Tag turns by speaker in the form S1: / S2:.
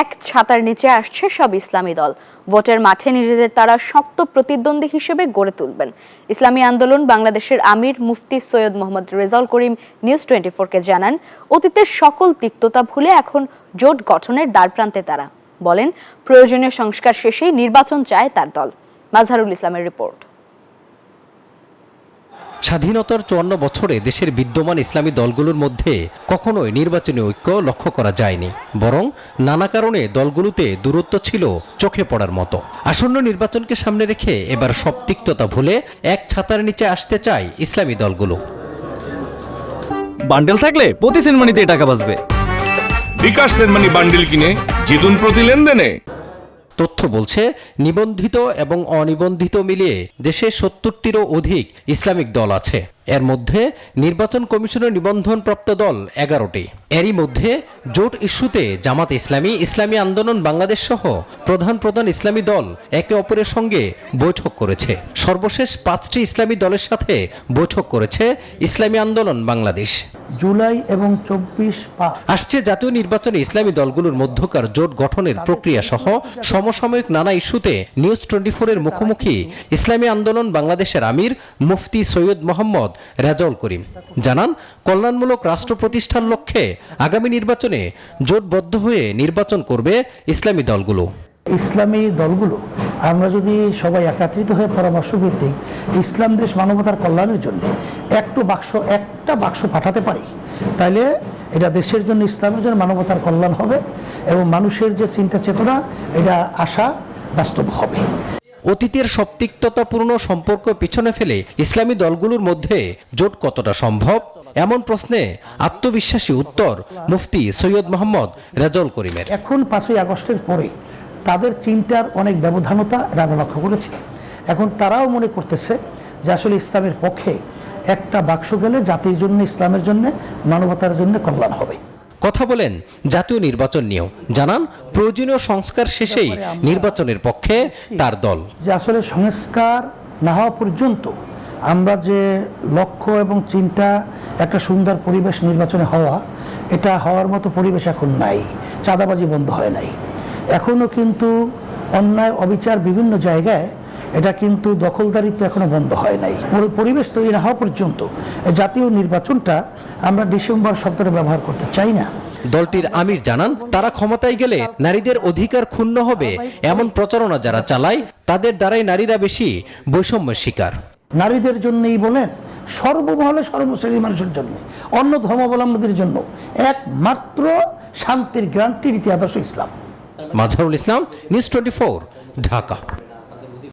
S1: এক ছাতার নিচে আসছে সব ইসলামী দল। ভোটের মাঠে নিজেদের তারা শক্ত প্রতিদ্বন্দ্বী হিসেবে গড়ে তুলবেন। ইসলামী আন্দোলন বাংলাদেশের আমির মুফতি সৈয়দ মোহাম্মদ রেজাউল করিম নিউজ টোয়েন্টি ফোরকে জানান, অতীতের সকল তিক্ততা ভুলে এখন জোট গঠনের দ্বারপ্রান্তে তারা। বলেন, প্রয়োজনীয় সংস্কার শেষেই নির্বাচন চায় তার দল। মাজহারুল ইসলামের রিপোর্ট।
S2: স্বাধীনতার চুয়ান্ন বছরে দেশের বিদ্যমান ইসলামী দলগুলোর মধ্যে কখনোই নির্বাচনী ঐক্য লক্ষ্য করা যায়নি বরং নানা কারণে দলগুলোতে দূরত্ব ছিল চোখে পড়ার মতো। আসন্ন নির্বাচনকে সামনে রেখে এবার সব তিক্ততা ভুলে এক ছাতার নিচে আসতে চায় ইসলামী দলগুলো।
S3: বান্ডেল থাকলে প্রতি সেনমানিতে টাকা বাঁচবে।
S4: বিকাশ সেনমানি বান্ডিল কিনে জিতুন প্রতি লেনদেনে।
S2: তথ্য বলছে নিবন্ধিত এবং অনিবন্ধিত মিলিয়ে দেশে সত্তরটিরও অধিক ইসলামিক দল আছে। এর মধ্যে নির্বাচন কমিশনের নিবন্ধনপ্রাপ্ত দল এগারোটি। এরই মধ্যে জোট ইস্যুতে জামাত ইসলামী ইসলামী আন্দোলন বাংলাদেশ সহ প্রধান প্রধান ইসলামী দল একে অপরের সঙ্গে বৈঠক করেছে। সর্বশেষ পাঁচটি ইসলামী দলের সাথে বৈঠক করেছে ইসলামী আন্দোলন বাংলাদেশ।
S5: জুলাই এবং চব্বিশ
S2: আসছে জাতীয় নির্বাচনে ইসলামী দলগুলোর মধ্যকার জোট গঠনের প্রক্রিয়া সহ সমসাময়িক নানা ইস্যুতে নিউজ টোয়েন্টি ফোরের মুখোমুখি ইসলামী আন্দোলন বাংলাদেশের আমির মুফতি সৈয়দ মোহাম্মদ রেজাউল করিম। জানান, কল্যাণমূলক রাষ্ট্র প্রতিষ্ঠার লক্ষ্যে আগামী নির্বাচনে জোটবদ্ধ হয়ে নির্বাচন করবে ইসলামী দলগুলো।
S5: ইসলামী দলগুলো, আমরা যদি সবাই একাত্রিত হয়ে পরামর্শ ভিত্তিক ইসলাম দেশ মানবতার কল্যাণের জন্য একটু বাক্স, একটা বাক্স পাঠাতে পারি তাহলে এটা দেশের জন্য, ইসলামের জন্য মানবতার কল্যাণ হবে এবং মানুষের যে চিন্তা চেতনা এটা আশা বাস্তব হবে।
S2: অতীতের সব তিক্ততাপূর্ণ সম্পর্ক পিছনে ফেলে ইসলামী দলগুলোর মধ্যে জোট কতটা সম্ভব? এমন প্রশ্নে আত্মবিশ্বাসী উত্তর মুফতি সৈয়দ মোহাম্মদ রেজাউল করিমের।
S5: এখন পাঁচই আগস্টের পরে তাদের চিন্তার অনেক ব্যবধানতা আমরা লক্ষ্য করেছি। এখন তারাও মনে করতেছে যে আসলে ইসলামের পক্ষে একটা বাক্স গেলে জাতির জন্য, ইসলামের জন্য, মানবতার জন্য কল্যাণ হবে।
S2: কথা বলেন জাতীয় নির্বাচন নিয়েও। জানান প্রয়োজনীয় সংস্কার শেষেই নির্বাচনের পক্ষে তার দল।
S5: যে আসলে সংস্কার না হওয়া পর্যন্ত আমরা যে লক্ষ্য এবং চিন্তা একটা সুন্দর পরিবেশ নির্বাচনে হওয়া এটা হওয়ার মতো পরিবেশ এখন নাই চাঁদাবাজি বন্ধ হয় নাই। এখনও কিন্তু অন্যায় অবিচার বিভিন্ন জায়গায় এটা কিন্তু দখলদারিত্ব এখনও বন্ধ হয় নাই। পরি- পরিবেশ তৈরি না হওয়া পর্যন্ত এই জাতীয় নির্বাচনটা আমরা ডিসেম্বর শব্দটা ব্যবহার করতে চাই না।
S2: দলটির আমির জানান তারা ক্ষমতায় গেলে নারীদের অধিকার ক্ষুণ্ণ হবে এমন প্রচারণা যারা চালায় তাদের দ্বারাই নারীরা বেশি বৈষম্যের শিকার।
S5: নারীদের জন্যই বলেন সর্বমহলে সর্বশ্রেণীর মানুষের জন্য অন্য ধর্মাবলম্বীদের জন্য একমাত্র শান্তির গ্রান্টি রীতি আদর্শ ইসলাম।
S2: Mazharul Islam News twenty Dhaka.